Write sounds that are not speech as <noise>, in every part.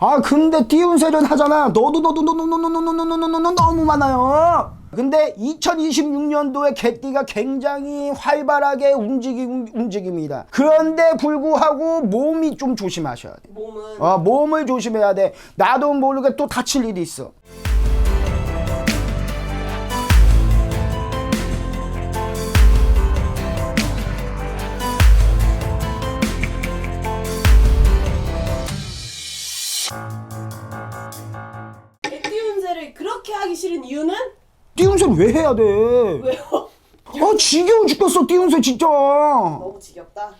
아 근데 띄운세련 하잖아. 너도 너도 너도 너도 너도 너도 너도 너무 많아요. 근데 2026년도에 개띠가 굉장히 활발하게 움직이, 움직입니다. 그런데 불구하고 몸이 좀 조심하셔야 돼. 몸은? 어, 몸을 조심해야 돼. 나도 모르게 또 다칠 일이 있어. 그렇게 하기 싫은 이유는 띄운새를 왜 해야 돼? 왜요? 아 지겨워 죽겠어 띄운새 진짜. 너무 지겹다.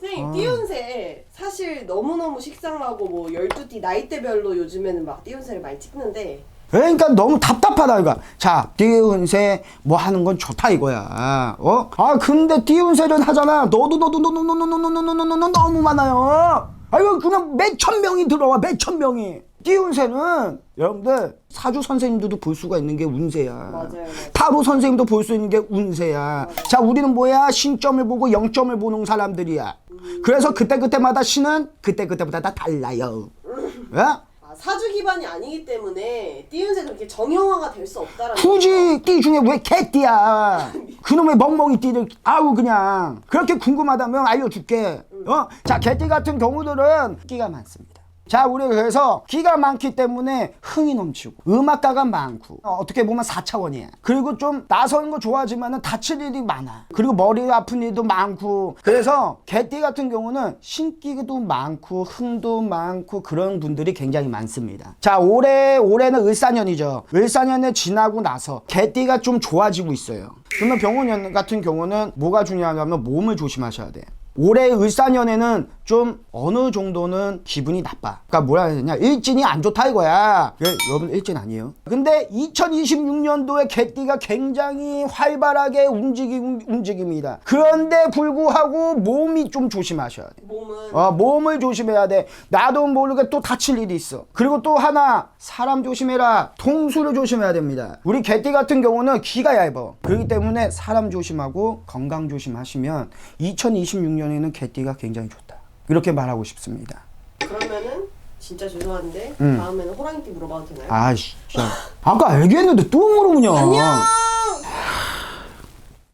선생님 아. 띄운새 사실 너무너무 식상하고 뭐 12띠 나이대별로 요즘에는 막 띄운새를 많이 찍는데 그러니까 너무 답답하다 이거. 자, 띄운새 뭐 하는 건 좋다 이거야. 어? 아 근데 띄운새를 하잖아. 너도 너도 너도 너도 너도 너도 너도 너무 많아요. 아이고 그냥 몇 천 명이 들어와 몇 천 명이. 띄운새는 여러분들 사주 선생님들도 볼 수가 있는 게 운세야. 맞아요, 맞아요. 타로 선생님도 볼 수 있는 게 운세야. 자, 우리는 뭐야? 신점을 보고 영점을 보는 사람들이야. 그래서 그때 그때마다 신은 그때 그때마다 다 달라요. 어? 아, 사주 기반이 아니기 때문에 띠운새 그렇게 정형화가 될 수 없다라는 굳이 띠 중에 왜 개띠야? <laughs> 그놈의 멍멍이 띠를 아우 그냥 그렇게 궁금하다면 알려줄게. 어? 자 개띠 같은 경우들은 끼가 많습니다. 자 우리 그래서 기가 많기 때문에 흥이 넘치고 음악가가 많고 어, 어떻게 보면 4차원이야 그리고 좀 나서는 거 좋아하지만은 다칠 일이 많아. 그리고 머리 아픈 일도 많고. 그래서 개띠 같은 경우는 신기도 많고 흥도 많고 그런 분들이 굉장히 많습니다. 자 올해 올해는 을사년이죠. 을사년에 지나고 나서 개띠가 좀 좋아지고 있어요. 그러면 병원년 같은 경우는 뭐가 중요하냐면 몸을 조심하셔야 돼 올해 을사년에는 좀 어느 정도는 기분이 나빠. 그러니까 뭐라 해야 되냐. 일진이 안 좋다 이거야. 예, 여러분 일진 아니에요. 근데 2026년도에 개띠가 굉장히 활발하게 움직임, 움직입니다. 그런데 불구하고 몸이 좀 조심하셔야 돼. 몸은 어, 몸을 조심해야 돼. 나도 모르게 또 다칠 일이 있어. 그리고 또 하나, 사람 조심해라. 통수를 조심해야 됩니다. 우리 개띠 같은 경우는 귀가 얇아. 그렇기 때문에 사람 조심하고 건강 조심하시면 2026년에는 개띠가 굉장히 좋다. 이렇게 말하고 싶습니다. 그러면은 진짜 죄송한데 음. 다음에는 호랑이띠 물어봐도 되나요? 아씨, 아까 얘기했는데 또 물어보냐? 안녕